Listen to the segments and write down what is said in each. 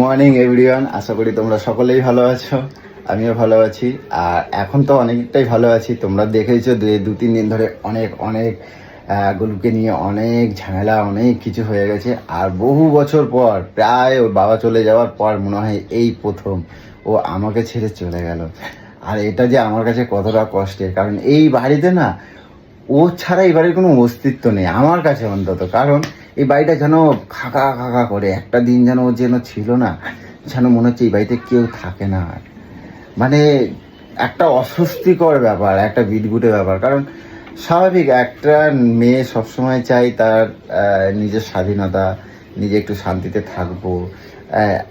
Morning everyone আশা করি তোমরা সকলেই ভালো আছো। আমিও ভালো আছি। আর এখন তো অনেকটাই ভালো আছি। তোমরা দেখেছ দু তিন দিন ধরে অনেক অনেক গরুকে নিয়ে অনেক ঝামেলা, অনেক কিছু হয়ে গেছে। আর বহু বছর পর, প্রায় ওর বাবা চলে যাওয়ার পর মনে হয় এই প্রথম ও আমাকে ছেড়ে চলে গেল। আর এটা যে আমার কাছে কতটা কষ্টের, কারণ এই বাড়িতে না, ও ছাড়া এই বাড়ির কোনো অস্তিত্ব নেই, আমার কাছে অন্তত। কারণ এই বাড়িটা যেন খাকা খাকা করে, একটা দিন যেন যেন ছিল না, যেন মনে হচ্ছে এই বাড়িতে কেউ থাকে না। আর মানে একটা অস্বস্তিকর ব্যাপার, একটা বিদগুটে ব্যাপার। কারণ স্বাভাবিক, একটা মেয়ে সবসময় চাই তার নিজের স্বাধীনতা, নিজে একটু শান্তিতে থাকব।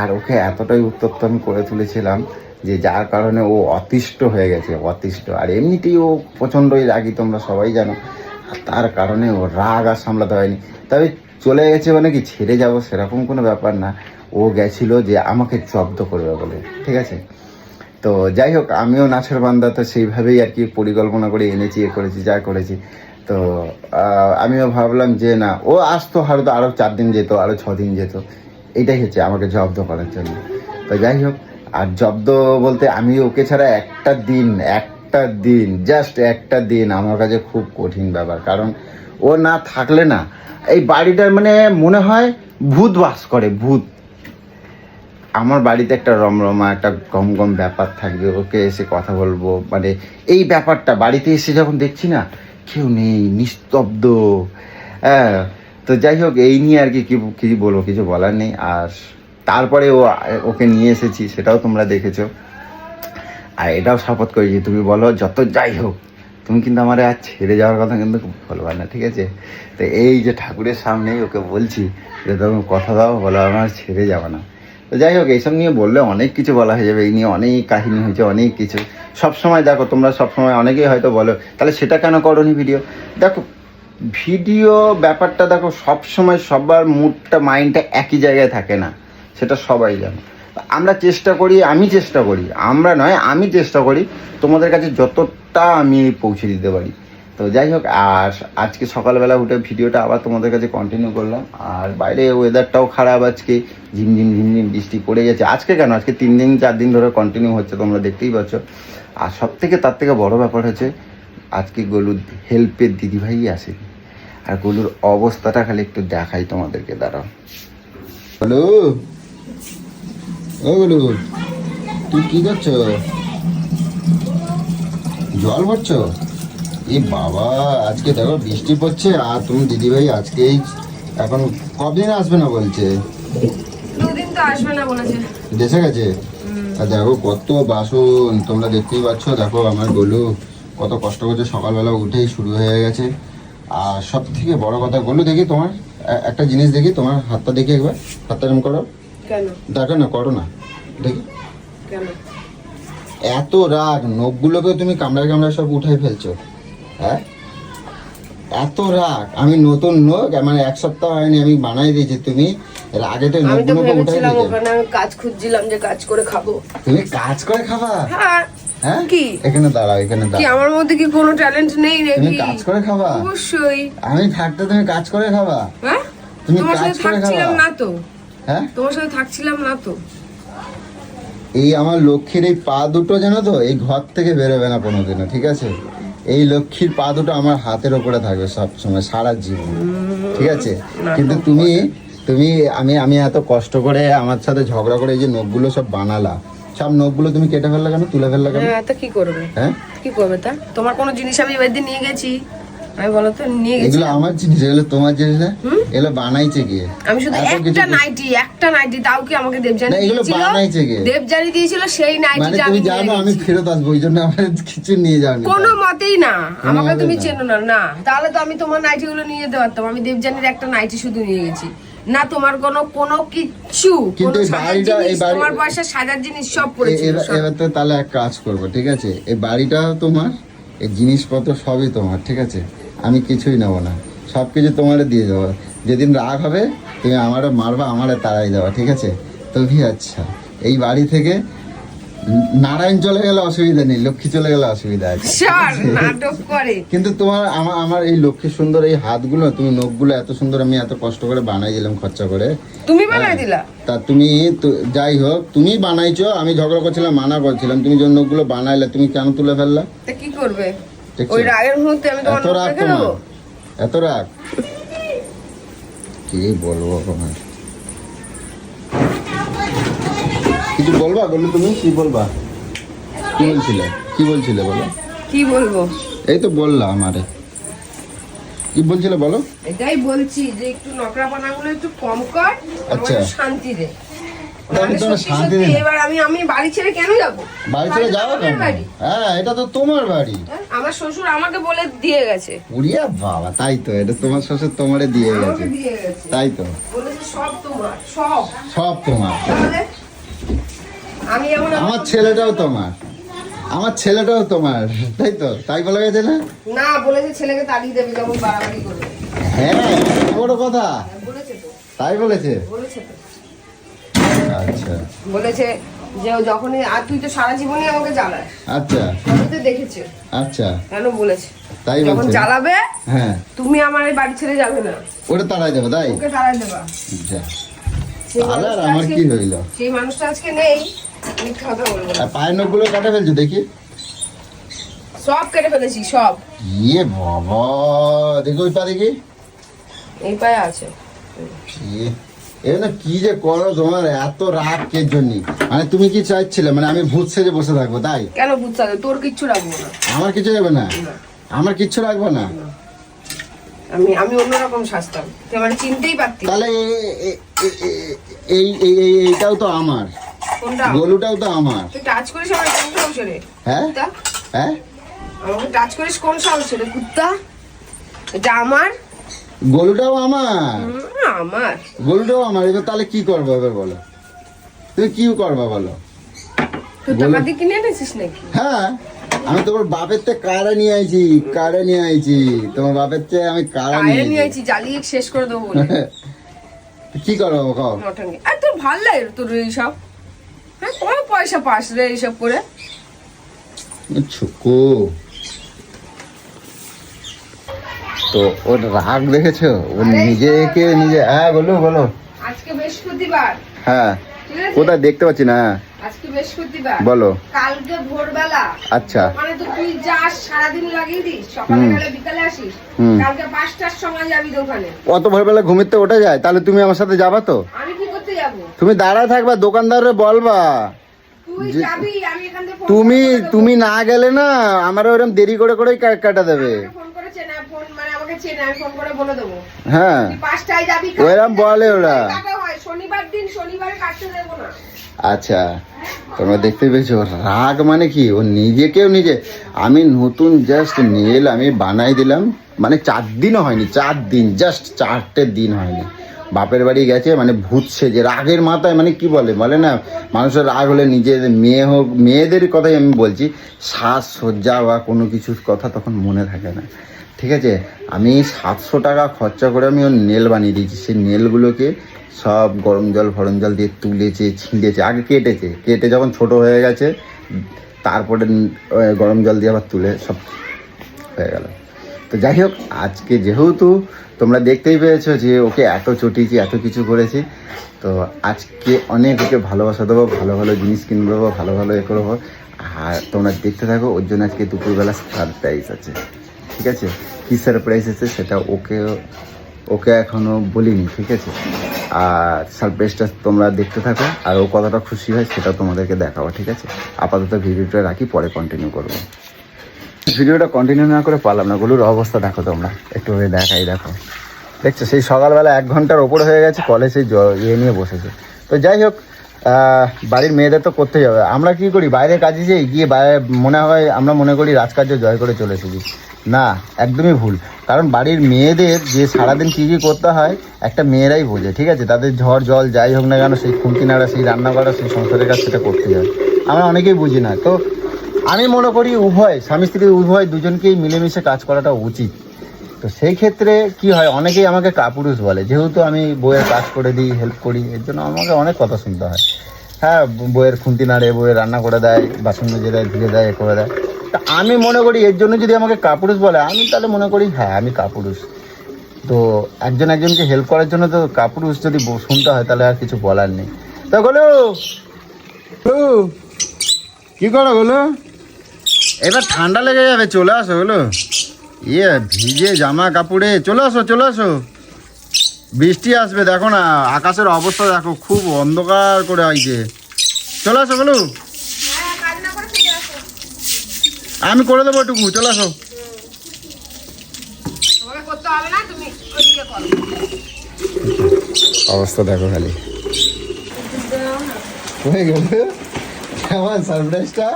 আর ওকে এতটাই উত্তপ্ত আমি করে তুলেছিলাম যে যার কারণে ও অতিষ্ঠ হয়ে গেছে, অতিষ্ঠ। আর এমনিতেই ও প্রচণ্ডই রাগি, তোমরা সবাই জানো। তার কারণে ও রাগ আর সামলাতে হয়নি। তবে চলে গেছে মানে কি, ছেড়ে যাব সেরকম কোনো ব্যাপার না। ও গেছিল যে আমাকে জব্দ করবে বলে, ঠিক আছে? তো যাই হোক, আমিও নাচের বান্দা, তো সেইভাবেই আর কি পরিকল্পনা করে এনেছি, এ করেছি, যা করেছি। তো আমিও ভাবলাম যে না, ও আসতো হয়তো আরও চার দিন যেত আরও ছ দিন যেত। এইটাই হচ্ছে আমাকে জব্দ করার জন্য। তো যাই হোক, আর জব্দ বলতে আমি ওকে ছাড়া একটা দিন একটা দিন জাস্ট একটা দিন আমার কাছে খুব কঠিন ব্যাপার। কারণ ও না থাকলে না, এই বাড়িটার মানে মনে হয় ভূত বাস করে, ভূত। আমার বাড়িতে একটা রমরমা, একটা গম গম ব্যাপার থাকবে, ওকে এসে কথা বলব। মানে এই ব্যাপারটা, বাড়িতে এসে যখন দেখছি না, কেউ নেই, নিস্তব্ধ। হ্যাঁ তো যাই হোক, এই নিয়ে আর কি কি বলব, কিছু বলার নেই। আর তারপরে ও, ওকে নিয়ে এসেছি, সেটাও তোমরা দেখেছ। আর এটাও শপথ করি যে তুমি বলো যত যাই হোক, তুমি কিন্তু আমার আর ছেড়ে যাওয়ার কথা কিন্তু বলবা না, ঠিক আছে? তো এই যে ঠাকুরের সামনেই ওকে বলছি যে তুমি কথা দাও, বলো আমার ছেড়ে যাবে না। তো যাই হোক, এইসব নিয়ে বললে অনেক কিছু বলা হয়ে যাবে, এই নিয়ে অনেক কাহিনী হয়েছে, অনেক কিছু। সব সময় দেখো, তোমরা সব সময় অনেকেই হয়তো বলো, তাহলে সেটা কেন করনি ভিডিও? দেখো, ভিডিও ব্যাপারটা দেখো, সব সময় সবার মুডটা, মাইন্ডটা একই জায়গায় থাকে না, সেটা সবাই জানে। আমরা চেষ্টা করি, আমি চেষ্টা করি, আমরা নয়, আমি চেষ্টা করি, তোমাদের কাছে যতটা আমি পৌঁছে দিতে পারি। তো যাই হোক, আর আজকে সকালবেলা উঠে ভিডিওটা আবার তোমাদের কাছে কন্টিনিউ করলাম। আর বাইরে ওয়েদারটাও খারাপ আজকে ঝিমঝিম ঝিমঝিম বৃষ্টি পড়ে গেছে। আজকে কেন? আজকে তিন দিন, চার দিন ধরে কন্টিনিউ হচ্ছে, তোমরা দেখতেই পাচ্ছ। আর সব থেকে তার থেকে বড় ব্যাপার হচ্ছে, আজকে গলুর হেল্পের দিদিভাই আসেনি। আর গলুর অবস্থাটা খালি একটু দেখাই তোমাদেরকে, দাঁড়াও। হ্যালো? ও গলু তুই কি করছ? জল ভরছো? এ বাবা আজকে দেখো বৃষ্টি পড়ছে আর তুমি দিদিভাই আজকেই এখন কদিন আসবে না বলছে? দুদিন তো আসবে না বলেছে। দেশে গেছে? আর দেখো কত বাসন তোমরা দেখতেই পাচ্ছ দেখো আমার গলু কত কষ্ট করছে সকালবেলা উঠেই শুরু হয়ে গেছে। আর সব থেকে বড় কথা গলু দেখি তোমার একটা জিনিস দেখি তোমার হাতটা দেখি একবার হাতটা এরকম করো। কেন? দেখো না করো না। দেখি। কেন? এত রাগ নখগুলোকে তুমি কামড়ায় কামড়ায় সব উঠাই ফেলছো। হ্যাঁ? এত রাগ। আমি নতুন নখ মানে এক সপ্তাহ হয়নি আমি বানাই দিয়েছি। তুমি এর আগে তো নখগুলোকে উঠাই দিয়েছ। ওখানে আমি কাজ খুঁজছিলাম যে কাজ করে খাব। তুমি কাজ করে খাবা? হ্যাঁ। হ্যাঁ? কি? এখানে দাঁড়াও এখানে কি দাঁড়াও। আমার মধ্যে কি কোনো ট্যালেন্ট নেই তুমি কাজ করে খাবা? অবশ্যই। আমি থাকতে তুমি কাজ করে খাবা? হ্যাঁ? তুমি কাজ করে খাবা? না তো। হ্যাঁ? তোমার সাথে থাকছিলাম না তো। এই আমার লক্ষ্মীর এই পা দুটো জানো তো এই ঘর থেকে বেরোবে না কোনোদিনও ঠিক আছে? এই লক্ষ্মীর পা দুটো আমার হাতের ওপরে থাকবে সব সময় সারা জীবন ঠিক আছে? কিন্তু তুমি তুমি আমি আমি এত কষ্ট করে আমার সাথে ঝগড়া করে এই যে নখগুলো সব বানালা সব নখগুলো তুমি কেটে ফেললে কেন তুলে ফেললে কেন? হ্যাঁ তা কি করবে? হ্যাঁ? কি করবে তা? তোমার কোনো জিনিস আমি এবার নিয়ে গেছি। আমি বলো তো নিয়ে গেছি। এগুলো আমার জিনিস এগুলো তোমার জিনিস না? এগুলো বানাইছে আমি শুধু একটা নাইটি একটা নাইটি তাও কি আমাকে দেবজানি না, এগুলো বানাইছে কে? দেবজানি দিয়েছিল সেই মানে নাইটিটা তুমি আমি জানো আমি ফেরত আসব ওই জন্য আমার কিছু নিয়ে যাওনি। কোনো মতেই না আমাকে তুমি চেনো না না। তাহলে তো আমি তোমার নিয়ে যেতে পারতাম আমি দেবজানির একটা নাইটি শুধু নিয়ে গেছি। না তোমার কোনো কোনো কিচ্ছু কিন্তু বাড়িটা- এই বাড়ি- তোমার পয়সা সাজার জিনিস সব পড়েছিল এবার তো তাহলে এক কাজ করব ঠিক আছে? এই বাড়িটা তোমার এই জিনিসপত্র সবই তোমার ঠিক আছে? আমি কিছুই নেব না। সব কিছু তোমার দিয়ে দেবো। যেদিন রাগ হবে তুমি আমারও মারবা আমারও তাড়াই দেওয়া ঠিক আছে? তবে আচ্ছা। এই বাড়ি থেকে নারায়ণ চলে গেলে অসুবিধা নেই লক্ষ্মী চলে গেলে অসুবিধা আছে। কিন্তু তোমার আমার আমার এই লক্ষ্মী সুন্দর এই হাতগুলো তুমি নখগুলো এত সুন্দর আমি এত কষ্ট করে বানাই দিলাম খরচা করে। তুমি বানাই দিলা? তা তুমি যাই হোক তুমি বানাইছো আমি ঝগড়া করছিলাম মানা করছিলাম তুমি যে নখগুলো বানাইলে তুমি কেন তুলে ফেললা? কি করবে? ওই রাগের মুহূর্তে আমি তোমার এত রাগ তোমার? এত রাগ? কি বলব তোমার কিছু বলবা বলল তুমি? কি বলবা? কি বলছিলে? কি বলছিলে বলো? কি বলব? এই তো বললা আমারে। কি বলছিলে বলো? এটাই বলছি যে একটু নকরা পানাগুলো একটু কম কর আচ্ছা। শান্তি দে শান্তি এবার আমি আমি বাড়ি ছেড়ে কেন যাব? বাড়ি ছেড়ে যাও কেন? হ্যাঁ এটা তো তোমার বাড়ি। আমার শ্বশুর আমাকে বলে দিয়ে গেছে। উড়িয়া বাবা তাই তো এটা তোমার শ্বশুর তোমারে দিয়ে গেছে। আমাকে দিয়ে গেছে। তাই তো। বলেছে সব তোমার সব। সব তোমার। আমি আমার ছেলেটাও তোমার। আমার ছেলেটাও তোমার তাই তো তাই বলা গেছে না? না বলেছে ছেলেকে তাড়িয়ে দেবে যখন বাড়াবাড়ি করবে। হ্যাঁ বড় কথা। বলেছে তো। তাই বলেছে। বলেছে তো। আচ্ছা। বলেছে যে যখনই আর তুই তো সারা জীবনই আমাকে জ্বালাস। আচ্ছা। তবে তো দেখেছে। আচ্ছা। কেন বলেছে? তাই যখন জ্বালাবে হ্যাঁ। তুমি আমার এই বাড়ি ছেড়ে যাবে না। ওটা তাড়াই যাবে তাই? ওকে দেবা। আচ্ছা সেই তাহলে আর মানুষটা আমার আজকে- কি হইল? সেই মানুষটা আজকে নেই। মিথ্যা কথা বলব না। আর পায়ের নখগুলো কাটে ফেলছো দেখি? সব কেটে ফেলেছি সব। ইয়ে বাবা। দেখি ওই পা দেখি। এই পায়ে আছে। ইয়ে, এ না কি যে করো তোমার এত রাগ কে জন্য? মানে তুমি কি চাইছিলে? মানে আমি ভূত সেজে বসে থাকব তাই? কেন বুঝতে হবে তোর কিচ্ছু রাখব না। আমার কিছু যাবে না। আমার কিচ্ছু রাখব না? আমি আমি অন্যরকম তুই আমার চিনতেই পারতি তাহলে এই এই এই এইটাও তো আমার। কোনটা? গলুটাও তো আমার। তুই টাচ করিস আমার কোন সাহসে হ্যাঁ? হ্যাঁ? আমাকে টাচ করিস কোন সাহসে রে কুত্তা? এটা আমার? গলুটাও আমার। আমার। গলুটাও আমার এবার তাহলে কি করব এবার বলো? তুমি কি করবা বলো? তুই টাকা দিয়ে কিনে এনেছিস নাকি? হ্যাঁ আমি তোমার বাপের কারে নিয়ে আইছি কারে নিয়ে আইছি। তোমার বাপের আমি কারে নিয়ে আইছি। জ্বালিয়ে শেষ করে দেবো কি করব আর তোর ভালো লাগে তোর এইসব হ্যাঁ কত পয়সা পাস রে এইসব করে? ছুকু। তো ওর রাগ দেখেছ? ও নিজেকে নিজে হ্যাঁ বলো বলো। আজকে বৃহস্পতিবার। হ্যাঁ কোথায় দেখতে পাচ্ছি না আজকে বৃহস্পতিবার। বলো। কালকে ভোরবেলা। আচ্ছা। ওখানে তো তুই যাস সারাদিন লাগিয়ে দিস সকালে। গেলে বিকালে আসিস। হুম। কালকে পাঁচটার সময় যাবি দোকানে অত ভোরবেলা ঘুমিতে ওঠা যায়? তাহলে তুমি আমার সাথে যাবা তো? আমি কি করতে যাব? তুমি দাঁড়ায় থাকবা দোকানদারে বলবা। তুমি তুমি না গেলে না আমার ওরকম দেরি করে করেই কাটা দেবে। ফোন করে চেনা ফোন মানে আমাকে চেনে আমি ফোন করে বলে দেবো। হ্যাঁ। পাঁচটায় যাবি ওইরকম বলে ওরা। শনিবার দিন শনিবারে কাটতে দেবো না। আচ্ছা। তোমরা দেখতে পেয়েছ রাগ মানে কি? ও নিজেকেও নিজে আমি নতুন জাস্ট নেল আমি বানাই দিলাম। মানে চার দিনও হয়নি চার দিন জাস্ট চারটে দিন হয়নি। বাপের বাড়ি গেছে মানে ভূত সেজে রাগের মাথায় মানে কি বলে? বলে না মানুষের রাগ হলে নিজের মেয়ে হোক মেয়েদের কথাই আমি বলছি শ্বাস সজ্জা বা কোনো কিছুর কথা তখন মনে থাকে না। ঠিক আছে? আমি সাতশো টাকা খরচা করে আমি ওর নেল বানিয়ে দিয়েছি। সেই নেলগুলোকে সব গরম জল, ফরম জল দিয়ে তুলেছে, ছিঁড়েছে, আগে কেটেছে। কেটে যখন ছোট হয়ে গেছে, তারপরে গরম জল দিয়ে আবার তুলে সব হয়ে গেল। তো যাই হোক, আজকে যেহেতু তোমরা দেখতেই পেয়েছ যে ওকে এত চটিয়েছি, এত কিছু করেছি, তো আজকে অনেক ওকে ভালোবাসা দেবো, ভালো ভালো জিনিস কিনে দেবো ভালো ভালো এ করব। আর তোমরা দেখতে থাকো, ওর জন্য আজকে দুপুরবেলা সারপ্রাইজ আছে। ঠিক আছে? কী সারপ্রাইজ আছে সেটা ওকে ওকে এখনও বলিনি, ঠিক আছে? আর সারপ্রাইজটা তোমরা দেখতে থাকো, আর ও কতটা খুশি হয় সেটা তোমাদেরকে দেখাবো, ঠিক আছে? আপাতত ভিডিওটা রাখি, পরে কন্টিনিউ করব। ভিডিওটা কন্টিনিউ না করে পারলাম না, গলুর অবস্থা দেখো তোমরা, একটু দেখাই, দেখো। দেখছ, সেই সকালবেলা এক ঘণ্টার ওপরে হয়ে গেছে কলেজে ইয়ে নিয়ে বসেছে। তো যাই হোক বাড়ির মেয়েদের তো করতেই হবে। আমরা কি করি? বাইরে কাজে যাই গিয়ে বাইরে মনে হয় আমরা মনে করি রাজকার্য জয় করে চলে এসেছি। না, একদমই ভুল। কারণ বাড়ির মেয়েদের যে সারাদিন কী কী করতে হয়, একটা মেয়েরাই বোঝে, ঠিক আছে? তাদের ঝড়, জল যাই হোক না কেন, সেই খুঁটি নাড়া সেই রান্না করা সেই সংসারের কাজ সেটা করতে হয়। আমরা অনেকেই বুঝি না। তো আমি মনে করি উভয়, স্বামী স্ত্রী উভয় দুজনকেই মিলেমিশে কাজ করাটা উচিত। তো সেই ক্ষেত্রে কি হয়, অনেকেই আমাকে কাপুরুষ বলে। যেহেতু আমি বইয়ের কাজ করে দিই হেল্প করি, এর জন্য আমাকে অনেক কথা শুনতে হয়। হ্যাঁ বইয়ের খুন্তি নাড়ে বইয়ের রান্না করে দেয়, বাসন মেজে দেয়, ধুয়ে দেয়, এ করে দেয়। তা আমি মনে করি এর জন্য যদি আমাকে কাপুরুষ বলে আমি তাহলে মনে করি হ্যাঁ আমি কাপুরুষ। তো একজন একজনকে হেল্প করার জন্য তো কাপুরুষ যদি শুনতে হয় তাহলে আর কিছু বলার নেই। তা বলো কি করো বলো এবার ঠান্ডা লেগে যাবে চলে আসো বলো ইয়ে ভিজে জামা কাপড়ে চলে আসো চলে আসো। বৃষ্টি আসবে দেখো না আকাশের অবস্থা দেখো খুব অন্ধকার করে আইছে। চলে আসো বলো আমি করে দেবো টুকু চলে আসো। অবস্থা দেখো খালি। হয়ে গেল আমার সারপ্রাইজটা?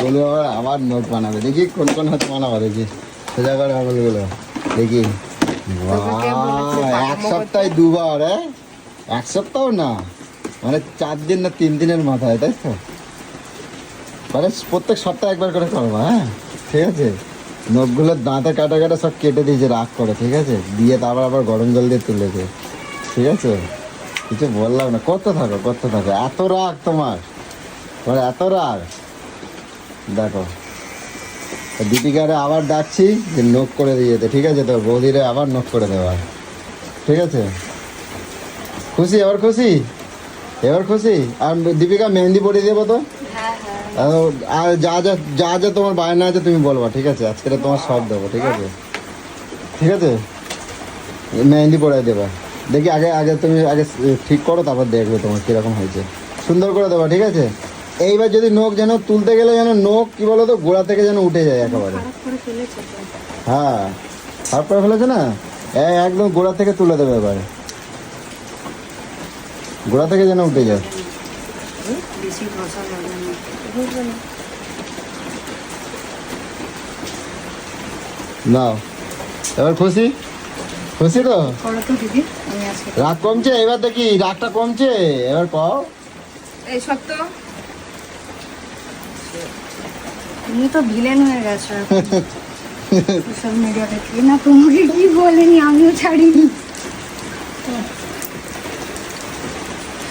গোলু আবার আবার নোট বানাবে। দেখি কোন কোন হাতে বানাবো দেখি। সোজা করে আমলগুলো দেখি। এক সপ্তাহে দুবার হ্যাঁ এক সপ্তাহ না? মানে চার দিন না তিন দিনের মাথায় তাই তো? মানে প্রত্যেক সপ্তাহে একবার করে করব হ্যাঁ? ঠিক আছে? নখগুলোর দাঁতে কাটা কাটা সব কেটে দিয়েছে, রাগ করে, ঠিক আছে? দিয়ে তারপর আবার গরম জল দিয়ে তুলেছে, ঠিক আছে? কিছু বললাম না, করতে থাকো করতে থাকো। এত রাগ তোমার তোমার এত রাগ। দেখো, দীপিকারে আবার ডাকছি যে নখ করে দিয়ে যেতে ঠিক আছে? তো বৌদিরে আবার নোখ করে দেওয়া ঠিক আছে? খুশি? এবার খুশি? এবার খুশি? আর দীপিকা মেহেন্দি পরিয়ে দেবো তো? আর- যা যা যা যা তোমার বায়না আছে তুমি বলবা ঠিক আছে? আজকে তোমার সব দেবো ঠিক আছে? ঠিক আছে? মেহেন্দি পড়াই দেবা। দেখি আগে আগে তুমি আগে ঠিক করো তারপর দেখবে তোমার কীরকম হয়েছে। সুন্দর করে দেবা ঠিক আছে? এইবার যদি নখ যেন তুলতে গেলে যেন নখ কি বলো তো গোড়া থেকে যেন উঠে যায় একেবারে। হ্যাঁ খারাপ করে ফেলেছে না? একদম গোড়া থেকে তুলে দেবে এবারে। গোড়া থেকে যেন উঠে যায়। নাও। এবার খুশি? খুশি তো? দিদি রাগ কমছে? এবার দেখি রাগটা কমছে? এবার কও এই সত্য তুমি তো ভিলেন হয়ে গেছো সোশ্যাল মিডিয়া থেকে না তোমাকে কি বলেনি? আমিও ছাড়িনি এদি আমার একদিন আমার ইচ্ছা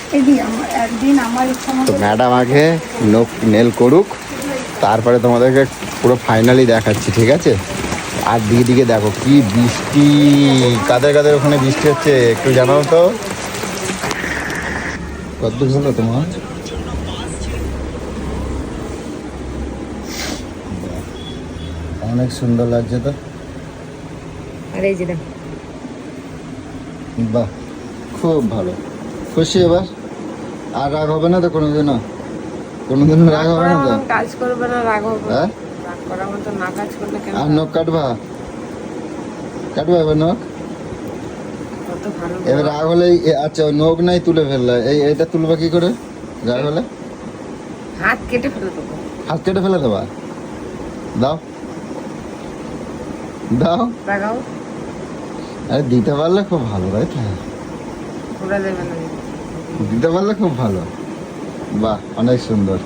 তো ম্যাডাম আগে নোক নেল করুক তারপরে তোমাদেরকে পুরো ফাইনালি দেখাচ্ছি ঠিক আছে? আর দিকে দিকে দেখো কি বৃষ্টি কাদের কাদের ওখানে বৃষ্টি হচ্ছে একটু জানাও তো। কত হলো তোমার? অনেক সুন্দর লাগছে তো। বাহ খুব ভালো। খুশি এবার? আর রাগ হবে না তো কোনোদিনও? কোনোদিনও রাগ হবে না তো? কাজ করবে না রাগ হবে। হ্যাঁ? রাগ করার মতো না কাজ করলে কেন আর নখ কাটবা? কাটবা এবার নখ? এবার রাগ হলে আচ্ছা নখ নাই তুলে ফেললে। এই এটা তুলবা কি করে? রাগ হলে? হাত কেটে ফেলে দেবো। হাত কেটে ফেলে দেবা? দাও। দাও। রাগাও আরে দিতে পারলে খুব ভালো তাই তো? দেবে না। দিতে পারলে খুব ভালো। বাহ অনেক সুন্দর।